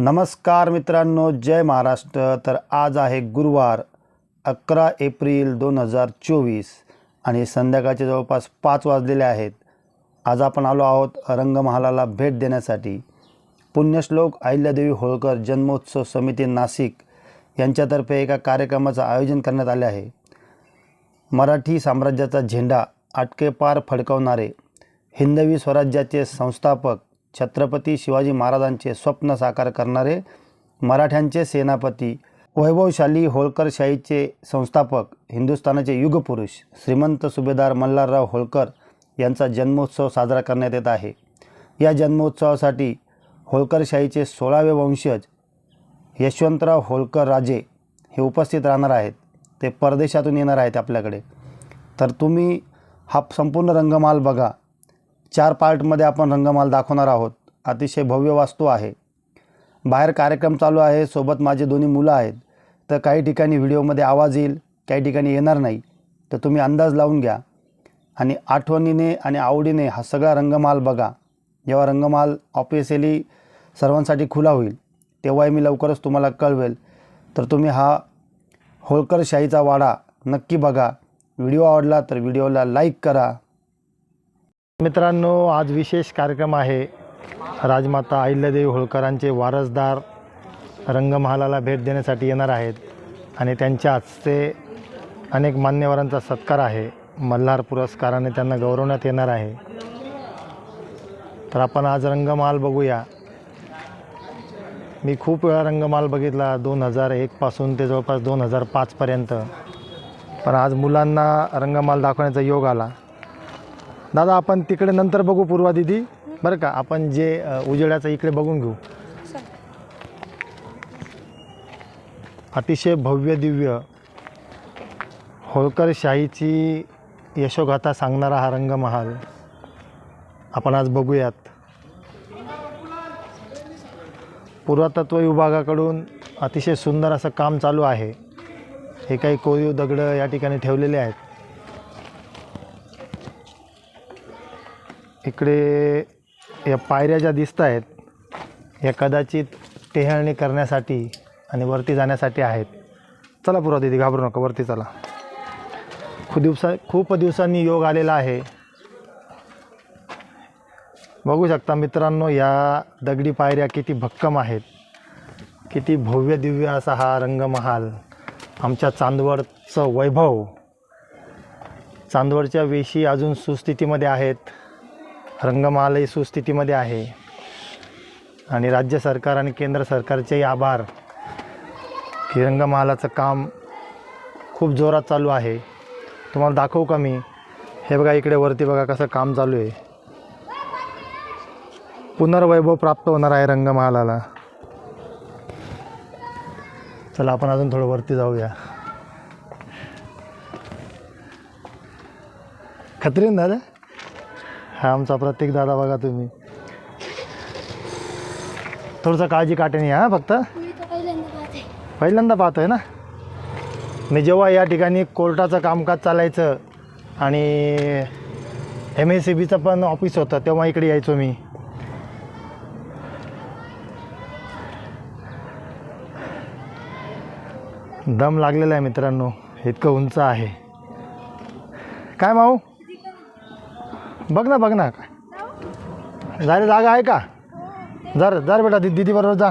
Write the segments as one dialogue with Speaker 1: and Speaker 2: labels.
Speaker 1: नमस्कार मित्रांनो जय महाराष्ट्र. तर आज आहे गुरुवार अकरा एप्रिल दोन हजार चोवीस आणि संध्याकाळचे जवळपास पाच वाजलेले आहेत. आज आपण आलो आहोत रंगमहालाला भेट देण्यासाठी. पुण्यश्लोक अहिल्यादेवी होळकर जन्मोत्सव समिती नाशिक यांच्यातर्फे एका कार्यक्रमाचं आयोजन करण्यात आले आहे. मराठी साम्राज्याचा झेंडा आटके पार फडकवणारे हिंदवी स्वराज्याचे संस्थापक छत्रपती शिवाजी महाराजांचे स्वप्न साकार करणारे मराठ्यांचे सेनापती वैभवशाली होळकरशाहीचे संस्थापक हिंदुस्थानाचे युगपुरुष श्रीमंत सुभेदार मल्हारराव होळकर यांचा जन्मोत्सव साजरा करण्यात येत आहे. या जन्मोत्सवासाठी होळकरशाहीचे सोळावे वंशज यशवंतराव होळकर राजे हे उपस्थित राहणार आहेत. ते परदेशातून येणार आहेत आपल्याकडे. तर तुम्ही हा संपूर्ण रंगमाल बघा. चार पार्टमध्ये आपण रंगमाल दाखवणार आहोत. अतिशय भव्य वास्तू आहे. बाहेर कार्यक्रम चालू आहे. सोबत माझे दोन्ही मुलं आहेत. तर काही ठिकाणी व्हिडिओमध्ये आवाज येईल काही ठिकाणी येणार नाही. तर तुम्ही अंदाज लावून घ्या. आणि आठवणीने आणि आवडीने हा सगळा रंगमाल बघा. जेव्हा रंगमाल ऑफिशियली सर्वांसाठी खुला होईल तेव्हाही मी लवकरच तुम्हाला कळवेल. तर तुम्ही हा होळकरशाहीचा वाडा नक्की बघा. व्हिडिओ आवडला तर व्हिडिओला लाईक करा. मित्रांनो आज विशेष कार्यक्रम आहे. राजमाता अहिल्यादेवी होळकरांचे वारसदार रंगमहालाला भेट देण्यासाठी येणार आहेत आणि त्यांच्या हस्ते अनेक मान्यवरांचा सत्कार आहे. मल्हार पुरस्काराने त्यांना गौरवण्यात येणार आहे. तर आपण आज रंगमहाल बघूया. मी खूप वेळा रंगमाल बघितला दोन हजार एकपासून ते जवळपास दोन हजार पाचपर्यंत पण आज मुलांना रंगमाल दाखवण्याचा योग आला. दादा आपण तिकडे नंतर बघू पूर्वा दिदी. बरं का आपण जे उजेड्याचं उजेडाचं इकडे बघून घेऊ. अतिशय भव्य दिव्य होळकर शाहीची यशोगाथा सांगणारा हा रंगमहाल आपण आज बघूयात. पुरातत्व विभागाकडून अतिशय सुंदर असं काम चालू आहे. हे काही कोरीव दगडं या ठिकाणी ठेवलेले आहेत. इकडे या पायऱ्या ज्या दिसत आहेत या कदाचित टेहळणी करण्यासाठी आणि वरती जाण्यासाठी आहेत. चला पुरा दिदी घाबरू नका वरती चला. खूप दिवसा खूप दिवसांनी योग आलेला आहे. बघू शकता मित्रांनो या दगडी पायऱ्या किती भक्कम आहेत. किती भव्य दिव्य असा हा रंगमहाल आमच्या चांदवडचं वैभव. चांदवडच्या वेशी अजून सुस्थितीमध्ये आहेत. रंगमहालही सुस्थितीमध्ये आहे. आणि राज्य सरकार आणि केंद्र सरकारचेही आभार की रंगमहालाचं काम खूप जोरात चालू आहे. तुम्हाला दाखवू का मी? हे बघा इकडे वरती बघा कसं काम चालू आहे. पुनर्वैभव प्राप्त होणार आहे रंगमहालाला चला आपण अजून थोडं वरती जाऊया. खत्रीन दादा? हा आमचा प्रत्येक दादा बघा तुम्ही. थोडंसं काळजी काटेने हा फक्त.
Speaker 2: पहिल्यांदा
Speaker 1: पाहतोय ना? मी जेव्हा या ठिकाणी कोर्टाचं कामकाज चालायचं आणि एम एस सी बीचं पण ऑफिस होतं तेव्हा इकडे यायचो मी. दम लागलेला आहे मित्रांनो इतकं उंच आहे. काय माऊ? बघ ना बघ ना. जायला जागा आहे का? जर जर बेटा दि दिदी बरोबर जा.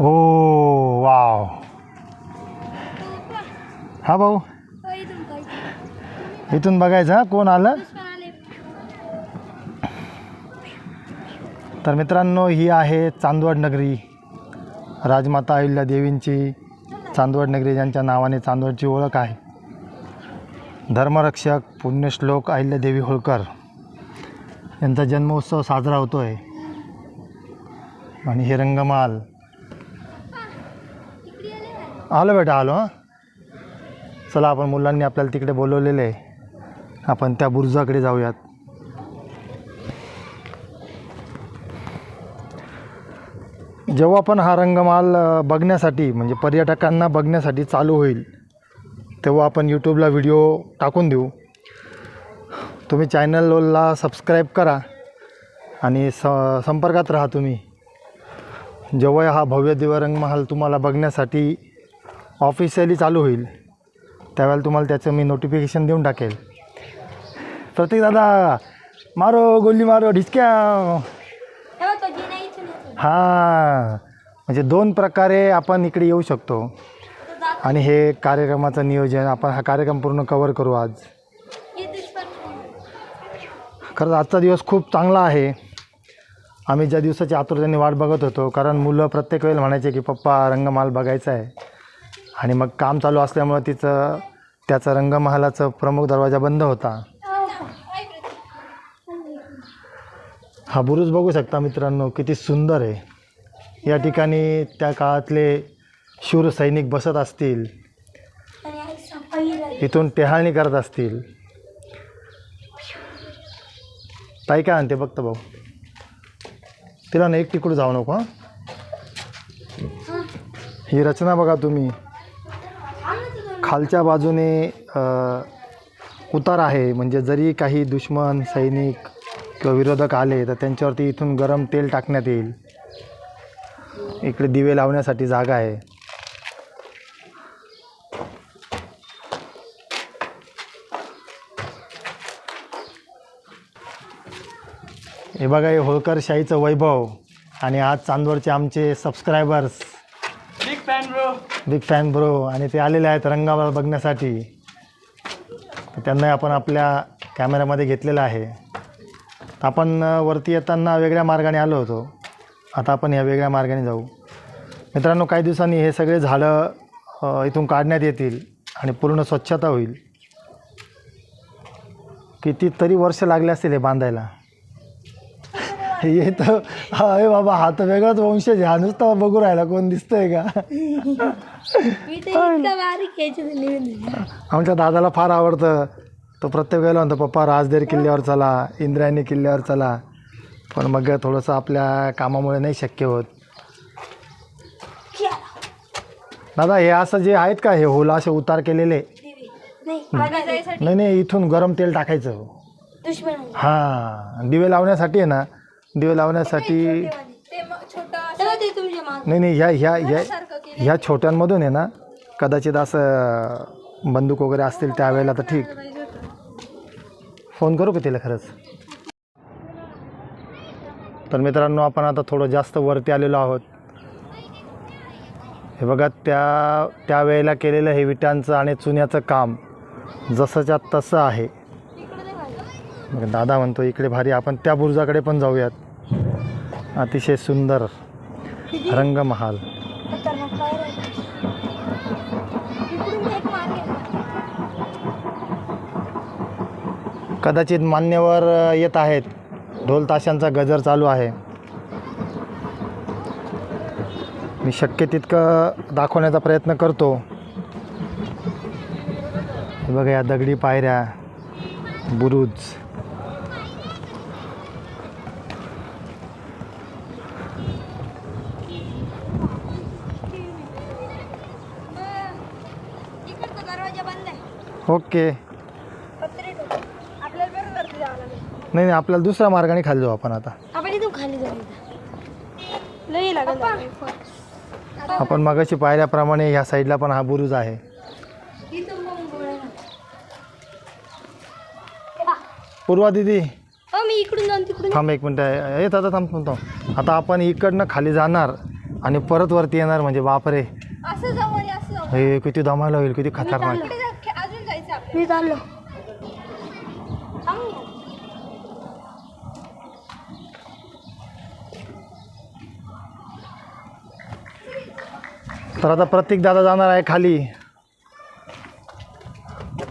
Speaker 1: Oh wow. हा भाऊ.
Speaker 2: इथून
Speaker 1: बघायचं हां कोण आलं? तर मित्रांनो ही आहे चांदवड नगरी. राजमाता अहिल्या देवींची चांदवड नगरी ज्यांच्या नावाने चांदवडची ओळख आहे. धर्मरक्षक पुण्यश्लोक अहिल्यादेवी होळकर यांचा जन्मोत्सव साजरा होतो आहे आणि हे रंगमाल. आलो बेटा आलो हां. चला आपण मुलांनी आपल्याला तिकडे बोलवलेलं आहे. आपण त्या बुरुजाकडे जाऊयात. जेव्हा पण हा रंगमाल बघण्यासाठी म्हणजे पर्यटकांना बघण्यासाठी चालू होईल तेव्हा आपण यूट्यूबला व्हिडिओ टाकून देऊ. तुम्ही चॅनलला सबस्क्राईब करा आणि स संपर्कात राहा तुम्ही. जेव्हा हा भव्य दिव्य रंगमहाल तुम्हाला बघण्यासाठी ऑफिशियली चालू होईल त्यावेळेला तुम्हाला त्याचं मी नोटिफिकेशन देऊन टाकेल. प्रत्येक दादा मारो गोली मारो ढिचक्या हां म्हणजे दोन प्रकारे आपण इकडे येऊ शकतो. आणि हे कार्यक्रमाचं नियोजन आपण हा कार्यक्रम पूर्ण कवर करू आज. खरंच आजचा दिवस खूप चांगला आहे. आम्ही ज्या दिवसाची आतुरतेने वाट बघत होतो कारण मुलं प्रत्येक वेळेला म्हणायचे की पप्पा रंगमहाल बघायचा आहे. आणि मग काम चालू असल्यामुळं तिचं त्याचा रंगमहालाचं प्रमुख दरवाजा बंद होता. हा बुरुज बघू शकता मित्रांनो किती सुंदर आहे. या ठिकाणी त्या काळातले शूर सैनिक बसत असतील. इथून टेहाळणी करत असतील. ताई काय आणते बघतं भाऊ. तिला ना एक तिकडं जाऊ नको हं? ही. रचना बघा तुम्ही. खालच्या बाजूने उतार आहे. म्हणजे जरी काही दुश्मन सैनिक किंवा विरोधक आले तर त्यांच्यावरती इथून गरम तेल टाकण्यात येईल. इकडे दिवे लावण्यासाठी जागा आहे. हे बघा हे होळकर शाहीचं वैभव आणि आज चांदवडचे आमचे subscribers
Speaker 3: big fan bro
Speaker 1: big fan bro आणि ते आलेले आहेत रंगावर बघण्यासाठी. तर त्यांनाही आपण आपल्या कॅमेऱ्यामध्ये घेतलेलं आहे. आपण वरती येताना वेगळ्या मार्गाने आलो होतो. आता आपण ह्या वेगळ्या मार्गाने जाऊ. मित्रांनो काही दिवसांनी हे सगळे झाडं इथून काढण्यात येतील आणि पूर्ण स्वच्छता होईल. कितीतरी वर्ष लागले असतील हे बांधायला. हे तर अरे बाबा हा तर वेगळाच वंशज हा नुसता बघू राहिला कोण दिसतंय का?
Speaker 2: मी तर इतका बारीक यायचं लिहून
Speaker 1: आमच्या दादाला फार आवडतं. तो प्रत्येक वेळेला म्हणतो पप्पा राजदेर किल्ल्यावर चला इंद्रायणी किल्ल्यावर चला. पण मग थोडंसं आपल्या कामामुळे नाही शक्य होत. दादा हे असं जे आहेत का हे होला असे उतार केलेले?
Speaker 2: नाही
Speaker 1: नाही नाही इथून गरम तेल टाकायचं.
Speaker 2: दुश्मन.
Speaker 1: हां दिवे लावण्यासाठी आहे ना दिवे लावण्यासाठी नाही नाही ह्या ह्या ह्या ह्या छोट्यांमधून आहे ना कदाचित असं बंदूक वगैरे असतील त्यावेळेला तर ठीक. फोन करू का तिला खरंच? तर मित्रांनो आपण आता थोडं जास्त वरती आलेलो आहोत. हे बघा त्या त्यावेळेला केलेलं हे विटांचं आणि चुन्याचं काम जसंच्या तसं आहे. मग दादा म्हणतो इकडे भारी आपण त्या बुरुजाकडे पण जाऊयात. अतिशय सुंदर रंगमहाल. कदाचित मान्यवर येत आहेत. ढोल ताशांचा गजर चालू आहे. मी शक्य तितकं दाखवण्याचा प्रयत्न करतो. बघा या दगडी पायऱ्या. बुरुज
Speaker 2: इकडचा दरवाजा बंद आहे
Speaker 1: ओके. नाही नाही आपल्याला दुसऱ्या मार्गाने खाली जाऊ आपण आता.
Speaker 2: आपण इथून खाली जाऊ इथं. लई लागेल
Speaker 1: आपण मगाशी पाहिल्याप्रमाणे ह्या साईडला पण हा बुरुज आहे. पूर्वा दिदी.
Speaker 2: हो मी इकडून जाऊन तिकडून
Speaker 1: थांब एक मिनटं. येत आता थांब थांब थांब. आता आपण इकडनं खाली जाणार आणि परत वरती येणार म्हणजे बापरे.
Speaker 2: असं जाऊ आणि असं जाऊ
Speaker 1: हे किती दमायला होईल किती खतरनाक.
Speaker 2: मी चाललो.
Speaker 1: तर आता प्रत्येक दादा जाणार आहे खाली.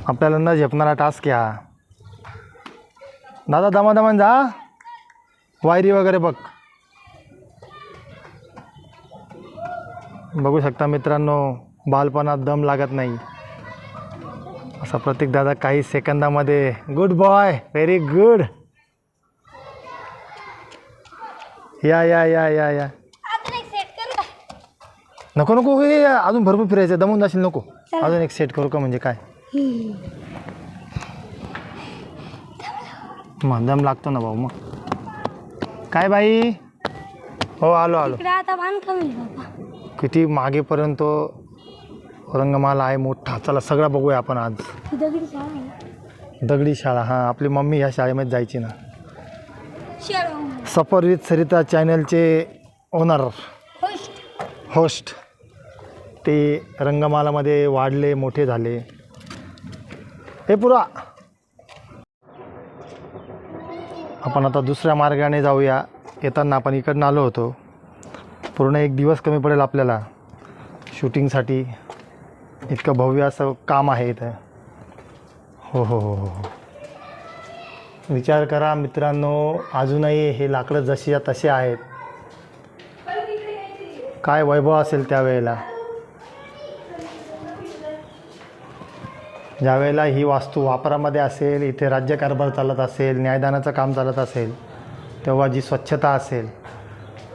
Speaker 1: आपल्याला न झेपणारा टास्क या दादा दमादमान जा. वायरी वगैरे बघ. बघू शकता मित्रांनो बालपणात दम लागत नाही. असा प्रत्येक दादा काही सेकंदामध्ये. गुड बॉय व्हेरी गुड या या या या या. नको नको हे अजून भरपूर फिरायचं दमून जाशील नको. अजून एक सेट करू का म्हणजे काय? मग दम लागतो ना भाऊ मग. काय बाई? हो आलो आलो.
Speaker 2: आता
Speaker 1: किती मागेपर्यंत रंगमाला आहे मोठा. चला सगळा बघूया आपण आज.
Speaker 2: दगडी.
Speaker 1: दगडी शाळा हां. आपली मम्मी ह्या शाळेमध्ये जायची ना. सफर विथ सरिता चॅनलचे ओनर.
Speaker 2: होस्ट.
Speaker 1: होस्ट. ते रंगमालामध्ये वाढले मोठे झाले. हे पुरा. आपण आता दुसऱ्या मार्गाने जाऊया. येताना आपण इकडनं आलो होतो. पूर्ण एक दिवस कमी पडेल आपल्याला. शूटिंगसाठी. इतकं भव्य असं काम आहे इथं. हो हो हो हो हो. विचार करा मित्रांनो अजूनही हे लाकडं जशी तसे आहेत. काय वैभव असेल त्यावेळेला? ज्यावेळेला ही वास्तू वापरामध्ये असेल इथे राज्यकारभार चालत असेल न्यायदानाचं काम चालत असेल तेव्हा जी स्वच्छता असेल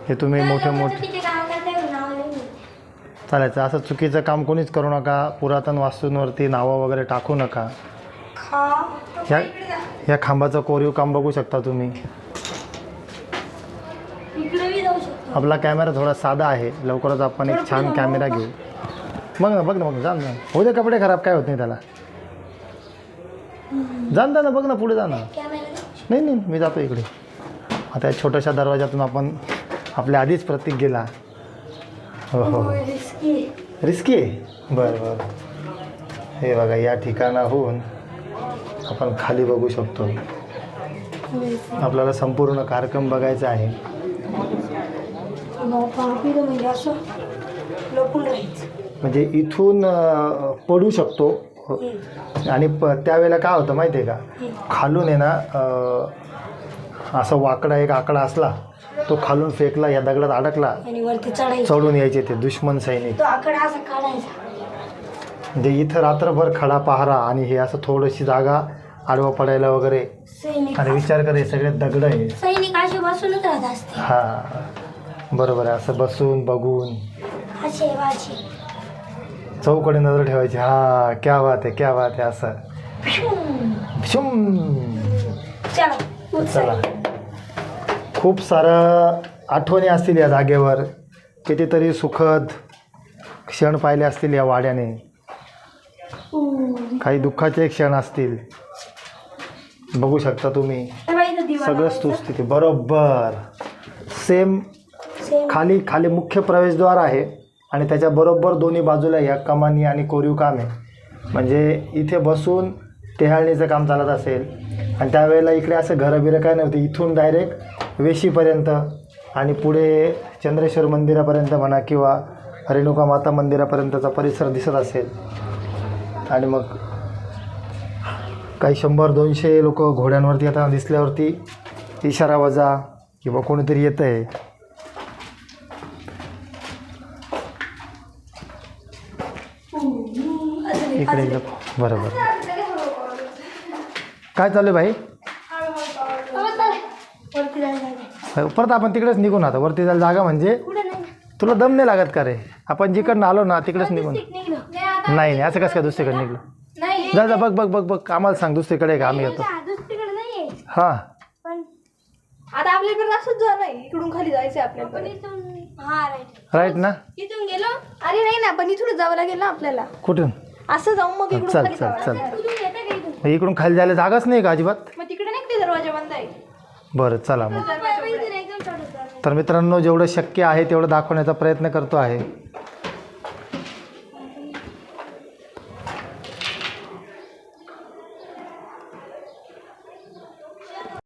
Speaker 1: हे तुम्ही मोठे मोठे
Speaker 2: तिथे काम करताय नाव लिहून
Speaker 1: चालायचं. असं चुकीचं काम कोणीच करू नका. पुरातन वास्तूंवरती नावं वगैरे टाकू नका. ह्या ह्या खांबाचं कोरीव काम बघू शकता तुम्ही. आपला कॅमेरा थोडा साधा आहे. लवकरच आपण एक छान कॅमेरा घेऊ. बघ ना बघ ना बघ ना. जा ना होऊ दे कपडे खराब काय होत नाही त्याला. जाण जा ना बघ ना पुढे जा ना. नाही. नाही मी जातो इकडे. आता या छोट्याशा दरवाजातून आपण आपल्या आधीच प्रतीक गेला. हो हो
Speaker 2: रिस्की
Speaker 1: रिस्की आहे बरं बरं. हे बघा या ठिकाणाहून आपण खाली बघू शकतो. आपल्याला संपूर्ण कार्यक्रम बघायचा आहे.
Speaker 2: म्हणजे
Speaker 1: म्हणजे इथून पडू शकतो. आणि प त्यावेळेला काय होतं माहिती आहे का खालून आहे ना असं वाकडा एक आकडा असला तो खालून फेकला या दगडात अडकला
Speaker 2: आणि वरती चढायचं
Speaker 1: चढून यायचे ते दुश्मन सैनिक.
Speaker 2: तो आकडा असा काढायचा.
Speaker 1: म्हणजे इथं रात्रभर खडा पहारा आणि हे असं थोडीशी जागा आडवा पडायला वगैरे.
Speaker 2: सैनिक
Speaker 1: आणि विचार कर हे सगळे दगड आहे
Speaker 2: सैनिक असे बसूनच राहत असते
Speaker 1: हा. बरोबर आहे असं बसून बघून.
Speaker 2: असे वाचे
Speaker 1: चौकडे नजर ठेवायची हा क्या बात आहे क्या बात आहे असं. शुम.
Speaker 2: चला
Speaker 1: चला. खूप सारं आठवणी असतील या जागेवर. कितीतरी सुखद क्षण पाहिले असतील या वाड्याने. काही दुःखाचे क्षण असतील. बघू शकता तुम्ही. सगळं स्तुस्थिती बरोबर. सेम खाली खाली मुख्य प्रवेशद्वार आहे आणि त्याच्या बरोबर दोन्ही बाजूला या कमानी आणि कोरीव काम आहे. म्हणजे इथे बसून टेहाळणीचं काम चालत असेल. आणि त्यावेळेला इकडे असं घरं बिरं काय नव्हते. इथून डायरेक्ट वेशीपर्यंत आणि पुढे चंद्रेश्वर मंदिरापर्यंत म्हणा किंवा रेणुका माता मंदिरापर्यंतचा परिसर दिसत असेल. आणि मग काही शंभर दोनशे लोक घोड्यांवरती येताना दिसल्यावरती इशारा वजा किंवा कोणीतरी येतं आहे इकडे इकडे. बरोबर. काय चालू आहे भाई
Speaker 2: वरती जायला
Speaker 1: परत आपण तिकडेच निघून आता. वरती जायला जागा म्हणजे
Speaker 2: कुठे नाही.
Speaker 1: तुला दम नाही लागत का रे? आपण जिकडनं आलो ना तिकडेच निघून. नाही नाही असं कसं काय दुसरीकडे निघलो?
Speaker 2: नाही
Speaker 1: जा जा बघ बघ बघ बघ आम्हाला सांग दुसरीकडे आहे का आम्ही येतो.
Speaker 2: दुसरीकडे नाहीये.
Speaker 1: हां.
Speaker 2: पण
Speaker 4: आता आपल्याकडे असंच जाणं इकडून खाली जायचं
Speaker 2: हा राईट
Speaker 1: ना?
Speaker 2: इथून गेलो?
Speaker 4: अरे नाही ना पण इथूनच जावं लागेल ना आपल्याला.
Speaker 1: कुठून?
Speaker 4: असं जाऊन मग इकडून
Speaker 1: चल
Speaker 4: खाली
Speaker 1: चल. चल इकडून खाली जायला जागाच नाही का अजिबात?
Speaker 4: मग तिकडे नाही ते दरवाजा बंद आहे?
Speaker 1: बरं चला मग. तर मित्रांनो जेवढं शक्य आहे तेवढं दाखवण्याचा प्रयत्न करतो आहे.